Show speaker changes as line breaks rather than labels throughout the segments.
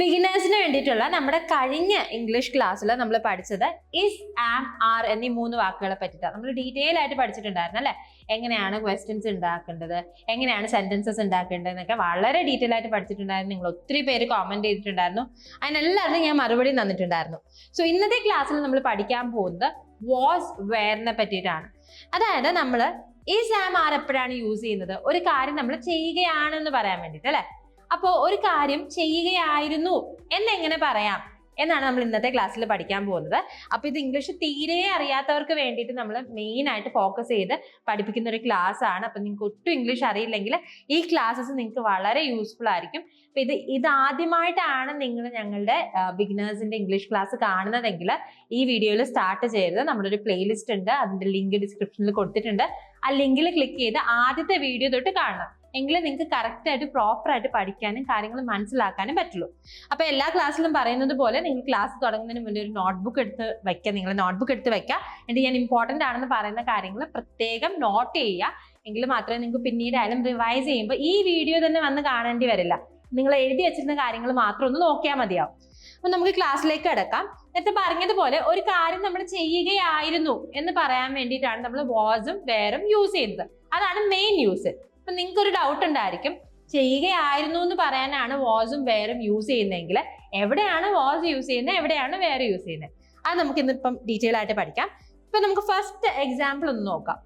ബിഗിനേഴ്സിന് വേണ്ടിയിട്ടുള്ള നമ്മുടെ കഴിഞ്ഞ ഇംഗ്ലീഷ് ക്ലാസ്സിൽ നമ്മൾ പഠിച്ചത് ഇസ് ആം ആർ എന്നീ മൂന്ന് വാക്കുകളെ പറ്റിയിട്ടാണ്. നമ്മൾ ഡീറ്റെയിൽ ആയിട്ട് പഠിച്ചിട്ടുണ്ടായിരുന്നു അല്ലെ? എങ്ങനെയാണ് ക്വസ്റ്റ്യൻസ് ഉണ്ടാക്കേണ്ടത്? എങ്ങനെയാണ് സെന്റൻസസ് ഉണ്ടാക്കേണ്ടത് എന്നൊക്കെ വളരെ ഡീറ്റെയിൽ ആയിട്ട് പഠിച്ചിട്ടുണ്ടായിരുന്നു. നിങ്ങൾ ഒത്തിരി പേര് കോമന്റ് ചെയ്തിട്ടുണ്ടായിരുന്നു. അതിനെല്ലാവരും ഞാൻ മറുപടി തന്നിട്ടുണ്ടായിരുന്നു. സോ ഇന്നത്തെ ക്ലാസ്സിൽ നമ്മൾ പഠിക്കാൻ പോകുന്നത് വാസ് വെയറിനെ പറ്റിയിട്ടാണ്. അതായത് നമ്മൾ ഈ ആം ആർ എപ്പോഴാണ് യൂസ് ചെയ്യുന്നത്? ഒരു കാര്യം നമ്മൾ ചെയ്യുകയാണെന്ന് പറയാൻ വേണ്ടിയിട്ട് അല്ലെ? അപ്പോൾ ഒരു കാര്യം ചെയ്യുകയായിരുന്നു എന്നെങ്ങനെ പറയാം? എന്നാണ് നമ്മൾ ഇന്നത്തെ ക്ലാസ്സിൽ പഠിക്കാൻ പോകുന്നത്. അപ്പോൾ ഇത് ഇംഗ്ലീഷ് തീരെ അറിയാത്തവർക്ക് വേണ്ടിയിട്ട് നമ്മൾ മെയിൻ ആയിട്ട് ഫോക്കസ് ചെയ്ത് പഠിപ്പിക്കുന്ന ഒരു ക്ലാസ് ആണ്. അപ്പൊ നിങ്ങൾക്ക് ഒട്ടും ഇംഗ്ലീഷ് അറിയില്ലെങ്കിൽ ഈ ക്ലാസ്സസ് നിങ്ങൾക്ക് വളരെ യൂസ്ഫുൾ ആയിരിക്കും. അപ്പൊ ഇത് ഇതാദ്യമായിട്ടാണ് നിങ്ങൾ ഞങ്ങളുടെ ബിഗിനേഴ്സിന്റെ ഇംഗ്ലീഷ് ക്ലാസ് കാണുന്നതെങ്കിൽ ഈ വീഡിയോയിൽ സ്റ്റാർട്ട് ചെയ്ത് നമ്മുടെ ഒരു പ്ലേലിസ്റ്റ് ഉണ്ട്. അതിന്റെ ലിങ്ക് ഡിസ്ക്രിപ്ഷനിൽ കൊടുത്തിട്ടുണ്ട്. ആ ലിങ്കിൽ ക്ലിക്ക് ചെയ്ത് ആദ്യത്തെ വീഡിയോ തൊട്ട് കാണണം. എങ്കിലേ നിങ്ങൾക്ക് കറക്റ്റ് ആയിട്ട് പ്രോപ്പർ ആയിട്ട് പഠിക്കാനും കാര്യങ്ങൾ മനസ്സിലാക്കാനും പറ്റുള്ളൂ. അപ്പൊ എല്ലാ ക്ലാസ്സിലും പറയുന്നത് പോലെ നിങ്ങൾ ക്ലാസ് തുടങ്ങുന്നതിന് മുന്നേ ഒരു നോട്ട്ബുക്ക് എടുത്ത് വെക്കുക നിങ്ങൾ നോട്ട്ബുക്ക് എടുത്ത് വെക്കുക എന്നിട്ട് ഞാൻ ഇമ്പോർട്ടന്റ് ആണെന്ന് പറയുന്ന കാര്യങ്ങൾ പ്രത്യേകം നോട്ട് ചെയ്യുക. എങ്കിൽ മാത്രമേ നിങ്ങൾക്ക് പിന്നീട് ആയാലും റിവൈസ് ചെയ്യുമ്പോൾ ഈ വീഡിയോ തന്നെ വന്ന് കാണേണ്ടി വരില്ല. നിങ്ങൾ എഴുതി വെച്ചിരുന്ന കാര്യങ്ങൾ മാത്രം ഒന്ന് നോക്കിയാൽ മതിയാവും. അപ്പം നമുക്ക് ക്ലാസ്സിലേക്ക് കിടക്കാം. നേരത്തെ പറഞ്ഞതുപോലെ ഒരു കാര്യം നമ്മൾ ചെയ്യുകയായിരുന്നു എന്ന് പറയാൻ വേണ്ടിയിട്ടാണ് നമ്മൾ വാസും വേറും യൂസ് ചെയ്യുന്നത്. അതാണ് മെയിൻ യൂസ് അപ്പൊ നിങ്ങൾക്ക് ഒരു ഡൗട്ട് ഉണ്ടായിരിക്കും. ചെയ്യുകയായിരുന്നു എന്ന് പറയാനാണ് വാസും വേറും യൂസ് ചെയ്യുന്നതെങ്കിൽ എവിടെയാണ് വാസ് യൂസ് ചെയ്യുന്നത് എവിടെയാണ് വേറെ യൂസ് ചെയ്യുന്നത്? അത് നമുക്ക് ഇന്നിപ്പം ഡീറ്റെയിൽ ആയിട്ട് പഠിക്കാം. ഇപ്പൊ നമുക്ക് ഫസ്റ്റ് എക്സാമ്പിൾ ഒന്ന് നോക്കാം.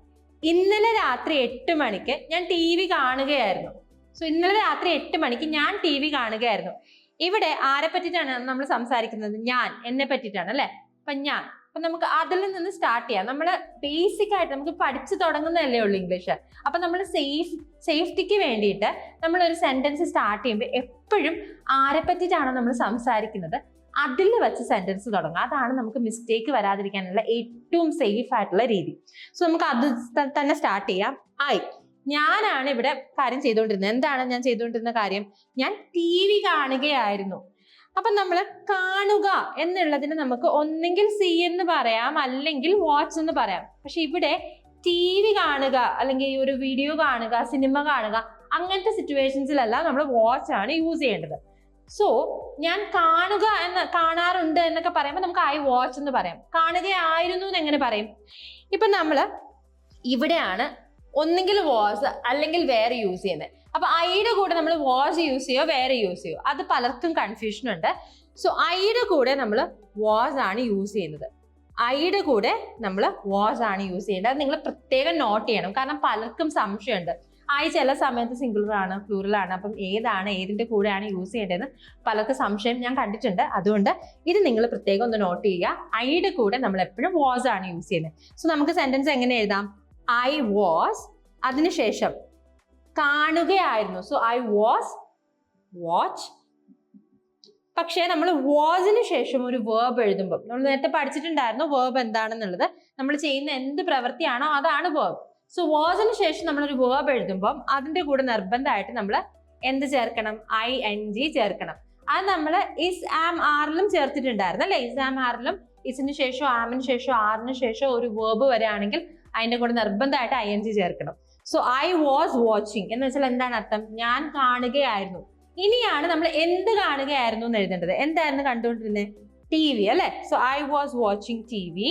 ഇന്നലെ രാത്രി എട്ട് മണിക്ക് ഞാൻ ടി വി കാണുകയായിരുന്നു. സോ ഇന്നലെ രാത്രി എട്ട് മണിക്ക് ഞാൻ ടി വി കാണുകയായിരുന്നു. ഇവിടെ ആരെ പറ്റിയിട്ടാണ് നമ്മൾ സംസാരിക്കുന്നത്? ഞാൻ എന്നെ പറ്റിയിട്ടാണ് അല്ലെ? അപ്പൊ ഞാൻ. അപ്പൊ നമുക്ക് അതിൽ നിന്ന് സ്റ്റാർട്ട് ചെയ്യാം. നമ്മൾ ബേസിക് ആയിട്ട് നമുക്ക് പഠിച്ചു തുടങ്ങുന്നതല്ലേ ഉള്ളൂ ഇംഗ്ലീഷ് അപ്പൊ നമ്മൾ സേഫ് സേഫ്റ്റിക്ക് വേണ്ടിയിട്ട് നമ്മൾ ഒരു സെന്റൻസ് സ്റ്റാർട്ട് ചെയ്യുമ്പോൾ എപ്പോഴും ആരെ പറ്റിയിട്ടാണോ നമ്മൾ സംസാരിക്കുന്നത് അതിൽ വെച്ച് സെന്റൻസ് തുടങ്ങുക. അതാണ് നമുക്ക് മിസ്റ്റേക്ക് വരാതിരിക്കാനുള്ള ഏറ്റവും സേഫ് ആയിട്ടുള്ള രീതി. സോ നമുക്ക് അത് തന്നെ സ്റ്റാർട്ട് ചെയ്യാം. ഐ ഞാനാണ് ഇവിടെ കാര്യം ചെയ്തുകൊണ്ടിരുന്നത് എന്താണ് ഞാൻ ചെയ്തുകൊണ്ടിരുന്ന കാര്യം? ഞാൻ ടി വി കാണുകയായിരുന്നു. അപ്പൊ നമ്മൾ കാണുക എന്നുള്ളതിന് നമുക്ക് ഒന്നെങ്കിൽ സി എന്ന് പറയാം അല്ലെങ്കിൽ വാച്ച് എന്ന് പറയാം. പക്ഷെ ഇവിടെ ടി വി കാണുക അല്ലെങ്കിൽ ഈ ഒരു വീഡിയോ കാണുക സിനിമ കാണുക അങ്ങനത്തെ സിറ്റുവേഷൻസിലല്ല നമ്മൾ വാച്ച് ആണ് യൂസ് ചെയ്യേണ്ടത്. സോ ഞാൻ കാണുക എന്ന് കാണാറുണ്ട് എന്നൊക്കെ പറയുമ്പോൾ നമുക്ക് ഐ വാച്ച് എന്ന് പറയാം. കാണുകയായിരുന്നു എന്ന് എങ്ങനെ പറയും? ഇപ്പൊ നമ്മൾ ഇവിടെയാണ് ഒന്നെങ്കിൽ വാസ് അല്ലെങ്കിൽ വേറെ യൂസ് ചെയ്യുന്നത്. അപ്പൊ ഐയുടെ കൂടെ നമ്മൾ വാസ് യൂസ് ചെയ്യോ വേറെ യൂസ് ചെയ്യോ അത് പലർക്കും കൺഫ്യൂഷൻ ഉണ്ട്. സോ ഐയുടെ കൂടെ നമ്മൾ വാസ് ആണ് യൂസ് ചെയ്യുന്നത്. ഐയുടെ കൂടെ നമ്മൾ വാസ് ആണ് യൂസ് ചെയ്യേണ്ടത്. അത് നിങ്ങൾ പ്രത്യേകം നോട്ട് ചെയ്യണം. കാരണം പലർക്കും സംശയമുണ്ട്. ഐ ചില സമയത്ത് സിംഗുലർ ആണ് പ്ലൂറൽ ആണ്. അപ്പം ഏതാണ് ഏതിന്റെ കൂടെയാണ് യൂസ് ചെയ്യേണ്ടതെന്ന് പലർക്കും സംശയം ഞാൻ കണ്ടിട്ടുണ്ട്. അതുകൊണ്ട് ഇത് നിങ്ങൾ പ്രത്യേകം ഒന്ന് നോട്ട് ചെയ്യുക. ഐയുടെ കൂടെ നമ്മൾ എപ്പോഴും വാസ് ആണ് യൂസ് ചെയ്യുന്നത്. സോ നമുക്ക് സെന്റൻസ് എങ്ങനെ എഴുതാം? ഐ വാസ് അതിനുശേഷം കാണുകയായിരുന്നു. സോ ഐ വാസ് വാച്ച് പക്ഷേ നമ്മൾ വാസിന് ശേഷം ഒരു വേർബ് എഴുതുമ്പോൾ നമ്മൾ നേരത്തെ പഠിച്ചിട്ടുണ്ടായിരുന്നു വേർബ് എന്താണെന്നുള്ളത്. നമ്മൾ ചെയ്യുന്ന എന്ത് പ്രവൃത്തിയാണോ അതാണ് വേർബ് സോ വാസിന് ശേഷം നമ്മൾ ഒരു വേർബ് എഴുതുമ്പോൾ അതിന്റെ കൂടെ നിർബന്ധമായിട്ട് നമ്മൾ എന്ത് ചേർക്കണം? ഐ എൻ ജി ചേർക്കണം. അത് നമ്മൾ ഇസ് ആം ആറിലും ചേർത്തിട്ടുണ്ടായിരുന്നു അല്ലേ? ഇസ് ആം ആറിലും ഇസിന് ശേഷം ആമിന് ശേഷം ആറിന് ശേഷം ഒരു വേർബ് വരികയാണെങ്കിൽ അതിന്റെ കൂടെ നിർബന്ധമായിട്ട് ഐ എൻ ജി ചേർക്കണം. സോ ഐ വാസ് വാച്ചിങ് എന്ന് വെച്ചാൽ എന്താണ് അർത്ഥം? ഞാൻ കാണുകയായിരുന്നു. ഇനിയാണ് നമ്മൾ എന്ത് കാണുകയായിരുന്നു എന്ന് എഴുതേണ്ടത്. എന്തായിരുന്നു കണ്ടുകൊണ്ടിരുന്നത് ടി വി അല്ലെ? So I was watching T V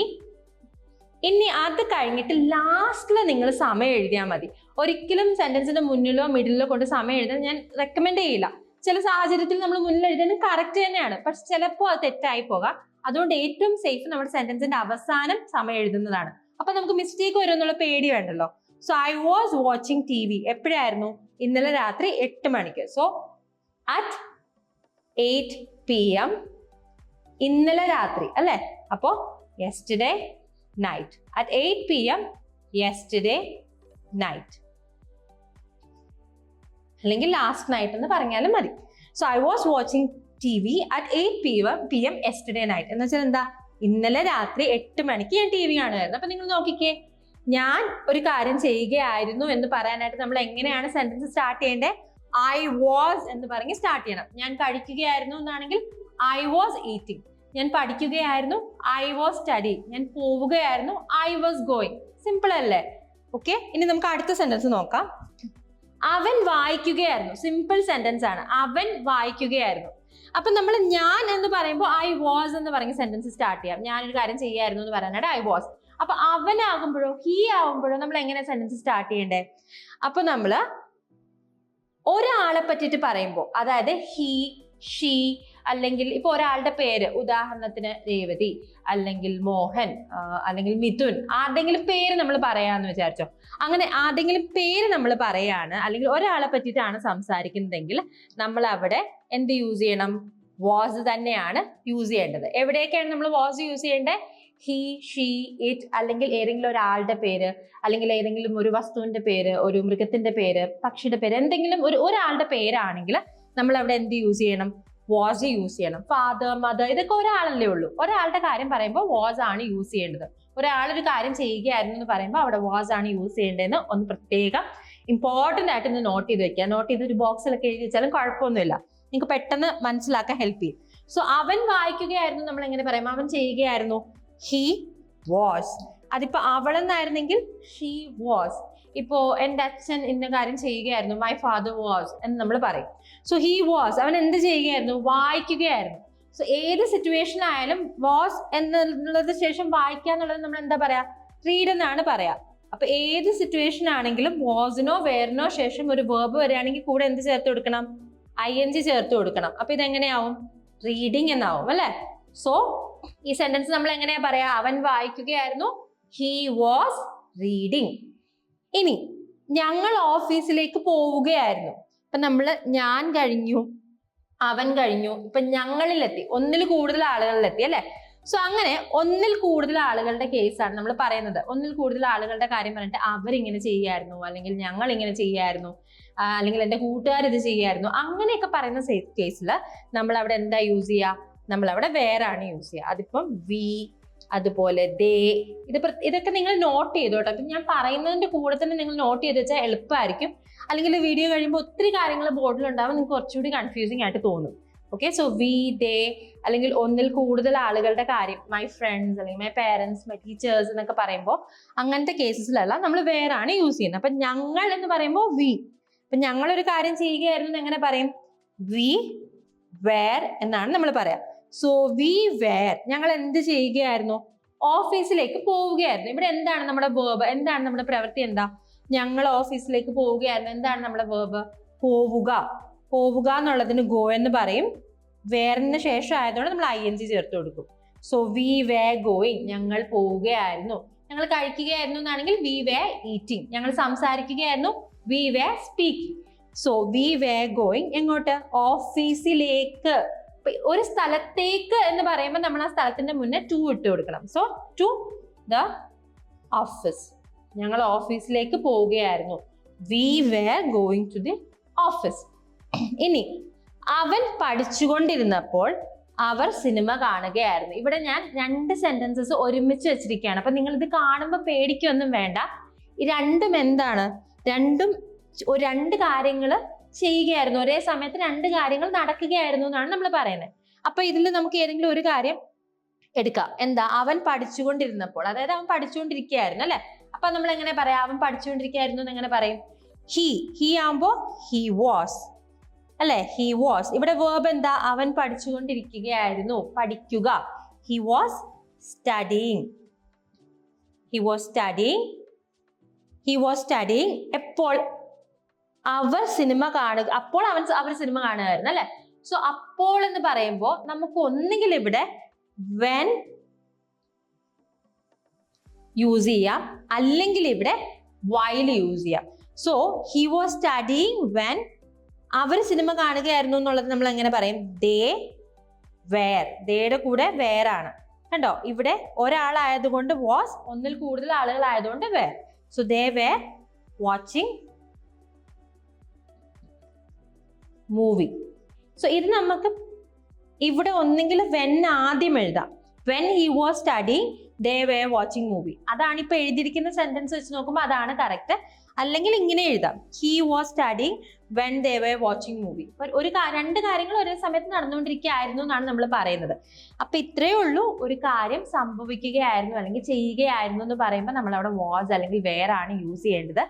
ഇനി അത് കഴിഞ്ഞിട്ട് ലാസ്റ്റിൽ നിങ്ങൾ സമയം എഴുതിയാൽ മതി. ഒരിക്കലും സെന്റൻസിന്റെ മുന്നിലോ മിഡിലോ കൊണ്ട് സമയം എഴുതാൻ ഞാൻ റെക്കമെൻഡ് ചെയ്യില്ല. ചില സാഹചര്യത്തിൽ നമ്മൾ മുന്നിൽ എഴുതുന്നത് കറക്റ്റ് തന്നെയാണ്. പക്ഷെ ചിലപ്പോൾ അത് തെറ്റായി പോകാം. അതുകൊണ്ട് ഏറ്റവും സേഫ് നമ്മുടെ സെന്റൻസിന്റെ അവസാനം സമയം എഴുതുന്നതാണ്. അപ്പൊ നമുക്ക് മിസ്റ്റേക്ക് വരും എന്നുള്ള പേടി വേണ്ടല്ലോ. So I was watching T V എപ്പോഴായിരുന്നു? ഇന്നലെ രാത്രി എട്ട് മണിക്ക്. So at eight P M ഇന്നലെ രാത്രി അല്ലെ? അപ്പോ yesterday night at eight P M yesterday night അല്ലെങ്കിൽ ലാസ്റ്റ് നൈറ്റ് എന്ന് പറഞ്ഞാലും മതി. So I was watching T V at eight P M P M yesterday night എന്ന് വെച്ചാൽ എന്താ? ഇന്നലെ രാത്രി എട്ട് മണിക്ക് ഞാൻ ടി വി കാണുമായിരുന്നു. അപ്പൊ നിങ്ങൾ നോക്കിക്കേ. ഞാൻ ഒരു കാര്യം ചെയ്യുകയായിരുന്നു എന്ന് പറയാനായിട്ട് നമ്മൾ എങ്ങനെയാണ് സെന്റൻസ് സ്റ്റാർട്ട് ചെയ്യേണ്ടത് ഐ വാസ് എന്ന് പറഞ്ഞ് സ്റ്റാർട്ട് ചെയ്യണം. ഞാൻ കഴിക്കുകയായിരുന്നു എന്നാണെങ്കിൽ ഐ വാസ് ഈറ്റിംഗ് ഞാൻ പഠിക്കുകയായിരുന്നു ഐ വാസ് സ്റ്റഡി ഞാൻ പോവുകയായിരുന്നു ഐ വാസ് ഗോയിങ് സിമ്പിൾ അല്ലേ? ഓക്കെ ഇനി നമുക്ക് അടുത്ത സെന്റൻസ് നോക്കാം. അവൻ വായിക്കുകയായിരുന്നു. സിമ്പിൾ സെന്റൻസ് ആണ്. അവൻ വായിക്കുകയായിരുന്നു. അപ്പൊ നമ്മൾ ഞാൻ എന്ന് പറയുമ്പോൾ ഐ വാസ് എന്ന് പറഞ്ഞ സെന്റൻസ് സ്റ്റാർട്ട് ചെയ്യാം. ഞാനൊരു കാര്യം ചെയ്യായിരുന്നു എന്ന് പറയാനായിട്ട് ഐ വാസ് അപ്പൊ അവനാകുമ്പോഴോ ഹീ ആകുമ്പോഴോ നമ്മൾ എങ്ങനെ സെന്റൻസ് സ്റ്റാർട്ട് ചെയ്യണ്ടേ? അപ്പൊ നമ്മൾ ഒരാളെ പറ്റിട്ട് പറയുമ്പോൾ അതായത് ഹീ ഷീ അല്ലെങ്കിൽ ഇപ്പൊ ഒരാളുടെ പേര് ഉദാഹരണത്തിന് രേവതി അല്ലെങ്കിൽ മോഹൻ അല്ലെങ്കിൽ മിഥുൻ ആരുടെങ്കിലും പേര് നമ്മൾ പറയാന്ന് വിചാരിച്ചോ. അങ്ങനെ ആരുടെങ്കിലും പേര് നമ്മൾ പറയാണ് അല്ലെങ്കിൽ ഒരാളെ പറ്റിയിട്ടാണ് സംസാരിക്കുന്നതെങ്കിൽ നമ്മൾ അവിടെ എന്ത് യൂസ് ചെയ്യണം? വാസ് തന്നെയാണ് യൂസ് ചെയ്യേണ്ടത്. എവിടെയൊക്കെയാണ് നമ്മൾ വാസ് യൂസ് ചെയ്യേണ്ടത് ഹി ഷീ ഇറ്റ് അല്ലെങ്കിൽ ഏതെങ്കിലും ഒരാളുടെ പേര് അല്ലെങ്കിൽ ഏതെങ്കിലും ഒരു വസ്തുവിന്റെ പേര് ഒരു മൃഗത്തിന്റെ പേര് പക്ഷിയുടെ പേര് എന്തെങ്കിലും ഒരു ഒരാളുടെ പേരാണെങ്കിൽ നമ്മൾ അവിടെ എന്ത് യൂസ് ചെയ്യണം? വാസ് യൂസ് ചെയ്യണം. ഫാദർ മദർ ഇതൊക്കെ ഒരാളല്ലേ ഉള്ളൂ. ഒരാളുടെ കാര്യം പറയുമ്പോൾ വാസ് ആണ് യൂസ് ചെയ്യേണ്ടത്. ഒരാളൊരു കാര്യം ചെയ്യുകയായിരുന്നു എന്ന് പറയുമ്പോൾ അവിടെ വാസ് ആണ് യൂസ് ചെയ്യേണ്ടതെന്ന് ഒന്ന് പ്രത്യേകം ഇമ്പോർട്ടന്റ് ആയിട്ട് ഒന്ന് നോട്ട് ചെയ്ത് വെക്കുക. നോട്ട് ചെയ്ത് ഒരു ബോക്സിലൊക്കെ എഴുതി വെച്ചാലും കുഴപ്പമൊന്നുമില്ല. നിങ്ങൾക്ക് പെട്ടെന്ന് മനസ്സിലാക്കാൻ ഹെൽപ്പ് ചെയ്യും. സോ അവൻ വായിക്കുകയായിരുന്നു നമ്മൾ എങ്ങനെ പറയും? അവൻ ചെയ്യുകയായിരുന്നു. ഹി വാസ് അതിപ്പോ അവളെന്നായിരുന്നെങ്കിൽ ഷീ വാസ് ഇപ്പോ എന്റെ അച്ഛൻ ഇന്ന കാര്യം ചെയ്യുകയായിരുന്നു. മൈ ഫാദർ വാസ് എന്ന് നമ്മൾ പറയും. സോ ഹി വാസ് അവൻ എന്ത് ചെയ്യുകയായിരുന്നു? വായിക്കുകയായിരുന്നു. സോ ഏത് സിറ്റുവേഷൻ ആയാലും വാസ് എന്നുള്ളത് ശേഷം വായിക്കുക എന്നുള്ളത് നമ്മൾ എന്താ പറയാ? റീഡ് എന്നാണ് പറയാ. അപ്പൊ ഏത് സിറ്റുവേഷൻ ആണെങ്കിലും വാസിനോ വേറിനോ ശേഷം ഒരു വേർബ് വരികയാണെങ്കിൽ കൂടെ എന്ത് ചേർത്ത് കൊടുക്കണം? ഐ എൻ ജി ചേർത്ത് കൊടുക്കണം. അപ്പൊ ഇതെങ്ങനെയാവും? റീഡിങ് എന്നാവും. അല്ലെ? സോ ഈ സെന്റൻസ് നമ്മൾ എങ്ങനെയാ പറയാ? അവൻ വായിക്കുകയായിരുന്നു. ഹി വാസ് റീഡിങ് ഇനി ഞങ്ങൾ ഓഫീസിലേക്ക് പോവുകയായിരുന്നു. ഇപ്പൊ നമ്മൾ ഞാൻ കഴിഞ്ഞു അവൻ കഴിഞ്ഞു ഇപ്പൊ ഞങ്ങളിലെത്തി ഒന്നിൽ കൂടുതൽ ആളുകളിലെത്തി അല്ലെ? സോ അങ്ങനെ ഒന്നിൽ കൂടുതൽ ആളുകളുടെ കേസാണ് നമ്മൾ പറയുന്നത്. ഒന്നിൽ കൂടുതൽ ആളുകളുടെ കാര്യം പറഞ്ഞിട്ട് അവരിങ്ങനെ ചെയ്യായിരുന്നു അല്ലെങ്കിൽ ഞങ്ങൾ ഇങ്ങനെ ചെയ്യായിരുന്നു അല്ലെങ്കിൽ എന്റെ കൂട്ടുകാർ ഇത് ചെയ്യായിരുന്നു. അങ്ങനെയൊക്കെ പറയുന്ന കേസിൽ നമ്മൾ അവിടെ എന്താ യൂസ് ചെയ്യുക നമ്മൾ അവിടെ വേറാണ് യൂസ് ചെയ്യുക. അതിപ്പം വി അതുപോലെ ദേ ഇത് ഇതൊക്കെ നിങ്ങൾ നോട്ട് ചെയ്തു കേട്ടോ. അപ്പം ഞാൻ പറയുന്നതിന്റെ കൂടെ തന്നെ നിങ്ങൾ നോട്ട് ചെയ്ത് വെച്ചാൽ എളുപ്പമായിരിക്കും. അല്ലെങ്കിൽ വീഡിയോ കഴിയുമ്പോൾ ഒത്തിരി കാര്യങ്ങൾ ബോർഡിൽ ബോർഡിലുണ്ടാവും നിങ്ങൾക്ക് കുറച്ചുകൂടി കൺഫ്യൂസിങ് ആയിട്ട് തോന്നും. ഓക്കെ സോ വി ദേ അല്ലെങ്കിൽ ഒന്നിൽ കൂടുതൽ ആളുകളുടെ കാര്യം മൈ ഫ്രണ്ട്സ് അല്ലെങ്കിൽ മൈ പേരൻസ് മൈ ടീച്ചേഴ്സ് എന്നൊക്കെ പറയുമ്പോൾ അങ്ങനത്തെ കേസസിലല്ല നമ്മൾ വേറാണ് യൂസ് ചെയ്യുന്നത്. അപ്പം ഞങ്ങൾ എന്ന് പറയുമ്പോൾ വി അപ്പം ഞങ്ങളൊരു കാര്യം ചെയ്യുകയായിരുന്നു എങ്ങനെ പറയും? വി വേർ എന്നാണ് നമ്മൾ പറയാം. സോ വി വേർ ഞങ്ങൾ എന്ത് ചെയ്യുകയായിരുന്നു? ഓഫീസിലേക്ക് പോവുകയായിരുന്നു. ഇവിടെ എന്താണ് നമ്മുടെ വേർബ് എന്താണ് നമ്മുടെ പ്രവൃത്തി എന്താ? ഞങ്ങൾ ഓഫീസിലേക്ക് പോവുകയായിരുന്നു. എന്താണ് നമ്മുടെ വേർബ് പോവുക. പോവുക എന്നുള്ളതിന് ഗോ എന്ന് പറയും. വേറിന് ശേഷം ആയതുകൊണ്ട് നമ്മൾ ഐ എൻ ജി ചേർത്ത് കൊടുക്കും. സോ വി വേ ഗോയിങ് ഞങ്ങൾ പോവുകയായിരുന്നു. ഞങ്ങൾ കഴിക്കുകയായിരുന്നു എന്നാണെങ്കിൽ വി വേ ഈറ്റിംഗ് ഞങ്ങൾ സംസാരിക്കുകയായിരുന്നു. We were speaking so we were going എങ്ങോട്ട്? ഓഫീസിലേക്ക്. ഒരു സ്ഥലത്തേക്ക് എന്ന് പറയുമ്പോൾ നമ്മൾ ആ സ്ഥലത്തിന്റെ മുന്നേ ടു ഇട്ട് കൊടുക്കണം. സോ ടു ദ ഓഫീസ് ഞങ്ങൾ ഓഫീസിലേക്ക് പോവുകയായിരുന്നു. We were going to the office ഇനി അവൻ പഠിച്ചുകൊണ്ടിരുന്നപ്പോൾ അവർ സിനിമ കാണുകയായിരുന്നു. ഇവിടെ ഞാൻ രണ്ട് സെന്റൻസസ് ഒരുമിച്ച് വെച്ചിരിക്കുകയാണ്. അപ്പൊ നിങ്ങൾ ഇത് കാണുമ്പോൾ പേടിക്കൊന്നും വേണ്ട. ഈ രണ്ടും എന്താണ്? രണ്ടും രണ്ട് കാര്യങ്ങൾ ചെയ്യുകയായിരുന്നു. ഒരേ സമയത്ത് രണ്ട് കാര്യങ്ങൾ നടക്കുകയായിരുന്നു എന്നാണ് നമ്മൾ പറയുന്നത്. അപ്പൊ ഇതിൽ നമുക്ക് ഏതെങ്കിലും ഒരു കാര്യം എടുക്കാം. എന്താ? അവൻ പഠിച്ചുകൊണ്ടിരുന്നപ്പോൾ അതായത് അവൻ പഠിച്ചുകൊണ്ടിരിക്കുകയായിരുന്നു അല്ലെ? അപ്പൊ നമ്മൾ എങ്ങനെ പറയാം? അവൻ പഠിച്ചുകൊണ്ടിരിക്കുകയായിരുന്നു എന്ന് എങ്ങനെ പറയും? ഹി ഹി ആവുമ്പോ ഹി വാസ് അല്ലെ? ഹി വാസ് ഇവിടെ വേർബ് എന്താ? അവൻ പഠിച്ചുകൊണ്ടിരിക്കുകയായിരുന്നു. പഠിക്കുക. He was studying he was studying he was studying എപ്പോൾ? അവർ സിനിമ കാണുക അപ്പോൾ അവൻ അവർ സിനിമ കാണുകയായിരുന്നു അല്ലെ? സോ അപ്പോൾ എന്ന് പറയുമ്പോൾ നമുക്ക് ഒന്നുകിൽ ഇവിടെ വെൻ യൂസ് ചെയ്യാം അല്ലെങ്കിൽ ഇവിടെ വൈൽ യൂസ് ചെയ്യാം. So he was studying when അവർ സിനിമ കാണുകയായിരുന്നു എന്നുള്ളത് നമ്മൾ എങ്ങനെ പറയും? ദേ വേർ ദേയുടെ കൂടെ വേറാണ് കണ്ടോ? ഇവിടെ ഒരാളായതുകൊണ്ട് വാസ് ഒന്നിൽ കൂടുതൽ ആളുകളായതുകൊണ്ട് were so they were watching movie so ഇത് നമുക്ക് ഇവിടെ ഒന്നെങ്കിൽ വെൻ ആദ്യം എഴുതാം. When he was study they were watching movie അതാണ് ഇപ്പൊ എഴുതിയിരിക്കുന്ന സെന്റൻസ് വെച്ച് നോക്കുമ്പോൾ അതാണ് കറക്റ്റ് അല്ലെങ്കിൽ ഇങ്ങനെ എഴുതാം. He was studying when they were watching movie ഒരു രണ്ട് കാര്യങ്ങൾ ഒരേ സമയത്ത് നടന്നുകൊണ്ടിരിക്കുകയായിരുന്നു എന്നാണ് നമ്മൾ പറയുന്നത്. അപ്പൊ ഇത്രയേ ഉള്ളൂ. ഒരു കാര്യം സംഭവിക്കുകയായിരുന്നു അല്ലെങ്കിൽ ചെയ്യുകയായിരുന്നു എന്ന് പറയുമ്പോൾ നമ്മൾ അവിടെ വാസ് അല്ലെങ്കിൽ വേറാണ് യൂസ് ചെയ്യേണ്ടത്.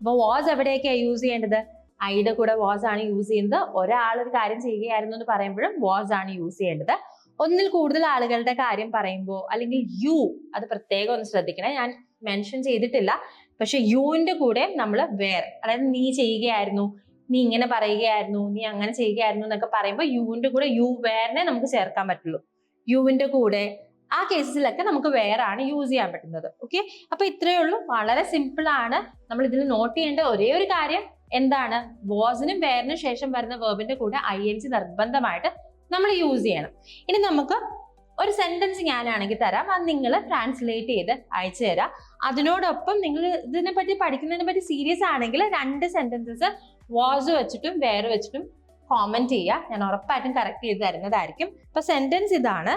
അപ്പൊ വാസ് എവിടെയൊക്കെയാണ് യൂസ് ചെയ്യേണ്ടത്? ഐയുടെ കൂടെ വാസ് ആണ് യൂസ് ചെയ്യുന്നത്. ഒരാൾ ഒരു കാര്യം ചെയ്യുകയായിരുന്നു എന്ന് പറയുമ്പോഴും വാസ് ആണ് യൂസ് ചെയ്യേണ്ടത്. ഒന്നിൽ കൂടുതൽ ആളുകളുടെ കാര്യം പറയുമ്പോൾ അല്ലെങ്കിൽ യു അത് പ്രത്യേകം ഒന്ന് ശ്രദ്ധിക്കണം. ഞാൻ മെൻഷൻ ചെയ്തിട്ടില്ല. പക്ഷെ യുവിന്റെ കൂടെ നമ്മൾ വേർ അതായത് നീ ചെയ്യുകയായിരുന്നു നീ ഇങ്ങനെ പറയുകയായിരുന്നു നീ അങ്ങനെ ചെയ്യുകയായിരുന്നു എന്നൊക്കെ പറയുമ്പോൾ യുവിന്റെ കൂടെ യു വേറിനെ നമുക്ക് ചേർക്കാൻ പറ്റുള്ളൂ. യുവിന്റെ കൂടെ ആ കേസസിലൊക്കെ നമുക്ക് വേറാണ് യൂസ് ചെയ്യാൻ പറ്റുന്നത്. ഓക്കെ അപ്പൊ ഇത്രയേ ഉള്ളൂ. വളരെ സിമ്പിൾ ആണ്. നമ്മൾ ഇതിൽ നോട്ട് ചെയ്യേണ്ട ഒരേ ഒരു കാര്യം. എന്താണ്? വാസിനും വേറിനും ശേഷം വരുന്ന വേർബിന്റെ കൂടെ ഐ എൻ സി നിർബന്ധമായിട്ട് നമ്മൾ യൂസ് ചെയ്യണം. ഇനി നമുക്ക് ഒരു സെന്റൻസ് ഞാനാണെങ്കിൽ തരാം. അത് നിങ്ങൾ ട്രാൻസ്ലേറ്റ് ചെയ്ത് അയച്ചു തരാം. അതിനോടൊപ്പം നിങ്ങൾ ഇതിനെ പറ്റി പഠിക്കുന്നതിനെ പറ്റി സീരിയസ് ആണെങ്കിൽ രണ്ട് സെന്റൻസസ് വാസ് വെച്ചിട്ടും വേറെ വെച്ചിട്ടും കോമന്റ് ചെയ്യുക ഞാൻ ഉറപ്പായിട്ടും കറക്റ്റ് ചെയ്ത് തരുന്നതായിരിക്കും. ഇപ്പൊ സെന്റൻസ് ഇതാണ്.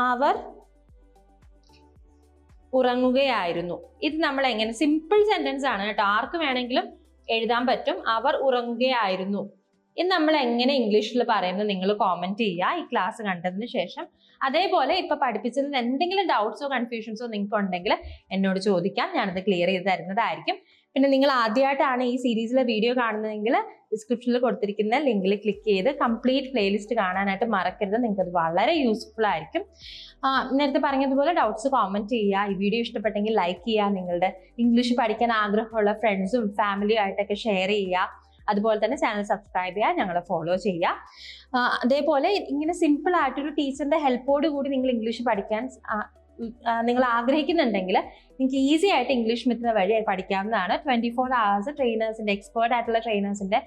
അവർ ഉറങ്ങുകയായിരുന്നു. ഇത് നമ്മൾ എങ്ങനെ സിമ്പിൾ സെന്റൻസ് ആണ് കേട്ടോ. ആർക്ക് വേണമെങ്കിലും എഴുതാൻ പറ്റും. അവർ ഉറങ്ങുകയായിരുന്നു. ഇത് നമ്മൾ എങ്ങനെ ഇംഗ്ലീഷിൽ പറയുന്നത് നിങ്ങൾ കോമന്റ് ചെയ്യുക. ഈ ക്ലാസ് കണ്ടതിന് ശേഷം അതേപോലെ ഇപ്പൊ പഠിപ്പിച്ചതിൽ എന്തെങ്കിലും ഡൗട്ട്സോ കൺഫ്യൂഷൻസോ നിങ്ങൾക്ക് ഉണ്ടെങ്കിൽ എന്നോട് ചോദിക്കാം. ഞാനത് ക്ലിയർ ചെയ്ത് തരുന്നതായിരിക്കും. പിന്നെ നിങ്ങൾ ആദ്യമായിട്ടാണ് ഈ സീരീസിലെ വീഡിയോ കാണുന്നതെങ്കിൽ ഡിസ്ക്രിപ്ഷനിൽ കൊടുത്തിരിക്കുന്ന ലിങ്കിൽ ക്ലിക്ക് ചെയ്ത് കംപ്ലീറ്റ് പ്ലേലിസ്റ്റ് കാണാനായിട്ട് മറക്കരുത്. നിങ്ങൾക്ക് അത് വളരെ യൂസ്ഫുൾ ആയിരിക്കും. നേരത്തെ പറഞ്ഞതുപോലെ ഡൗട്ട്സ് കോമന്റ് ചെയ്യുക. ഈ വീഡിയോ ഇഷ്ടപ്പെട്ടെങ്കിൽ ലൈക്ക് ചെയ്യുക. നിങ്ങളുടെ ഇംഗ്ലീഷ് പഠിക്കാൻ ആഗ്രഹമുള്ള ഫ്രണ്ട്സും ഫാമിലിയും ആയിട്ടൊക്കെ ഷെയർ ചെയ്യുക. അതുപോലെ തന്നെ ചാനൽ സബ്സ്ക്രൈബ് ചെയ്യുക. ഞങ്ങളെ ഫോളോ ചെയ്യുക. അതേപോലെ ഇങ്ങനെ സിമ്പിൾ ആയിട്ടൊരു ടീച്ചറിന്റെ ഹെൽപ്പോട് കൂടി നിങ്ങൾ ഇംഗ്ലീഷ് പഠിക്കാൻ നിങ്ങൾ ആഗ്രഹിക്കുന്നുണ്ടെങ്കിൽ നിങ്ങൾക്ക് ഈസി ആയിട്ട് ഇംഗ്ലീഷ് മിത്ര വഴി പഠിക്കാവുന്നതാണ്. ട്വന്റി ഫോർ അവേഴ്സ് ട്രെയിനേഴ്സിന്റെ എക്സ്പേർട്ട് ആയിട്ടുള്ള ട്രെയിനേഴ്സിന്റെ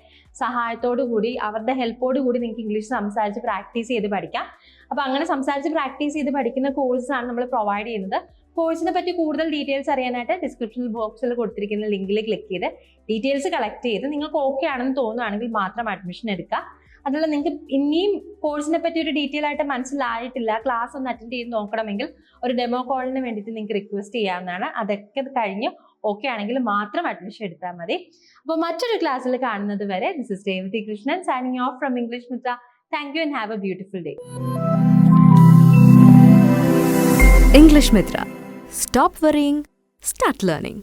സഹായത്തോടു കൂടി അവരുടെ ഹെൽപ്പോട് കൂടി നിങ്ങൾക്ക് ഇംഗ്ലീഷ് സംസാരിച്ച് പ്രാക്ടീസ് ചെയ്ത് പഠിക്കാം. അപ്പൊ അങ്ങനെ സംസാരിച്ച് പ്രാക്ടീസ് ചെയ്ത് പഠിക്കുന്ന കോഴ്സാണ് നമ്മൾ പ്രൊവൈഡ് ചെയ്യുന്നത്. കോഴ്സിനെ പറ്റി കൂടുതൽ ഡീറ്റെയിൽസ് അറിയാനായിട്ട് ഡിസ്ക്രിപ്ഷൻ ബോക്സിൽ കൊടുത്തിരിക്കുന്ന ലിങ്കിൽ ക്ലിക്ക് ചെയ്ത് ഡീറ്റെയിൽസ് കളക്ട് ചെയ്ത് നിങ്ങൾക്ക് ഓക്കെ ആണെന്ന് തോന്നുകയാണെങ്കിൽ മാത്രം അഡ്മിഷൻ എടുക്കുക. അതുപോലെ നിങ്ങൾക്ക് ഇനിയും കോഴ്സിനെ പറ്റി ഒരു ഡീറ്റെയിൽ ആയിട്ട് മനസ്സിലായിട്ടില്ല. ക്ലാസ് ഒന്ന് അറ്റൻഡ് ചെയ്ത് നോക്കണമെങ്കിൽ ഒരു ഡെമോ കോളിന് വേണ്ടിയിട്ട് നിങ്ങൾക്ക് റിക്വസ്റ്റ് ചെയ്യാവുന്നതാണ്. അതൊക്കെ കഴിഞ്ഞ് ഓക്കെ ആണെങ്കിൽ മാത്രം അഡ്മിഷൻ എടുത്താൽ മതി. അപ്പോൾ മറ്റൊരു ക്ലാസ്സിൽ കാണുന്നത് വരെ this is Revathi Krishnan signing off from English Mitra thank you and have a beautiful day
English Mitra. Stop worrying, start learning.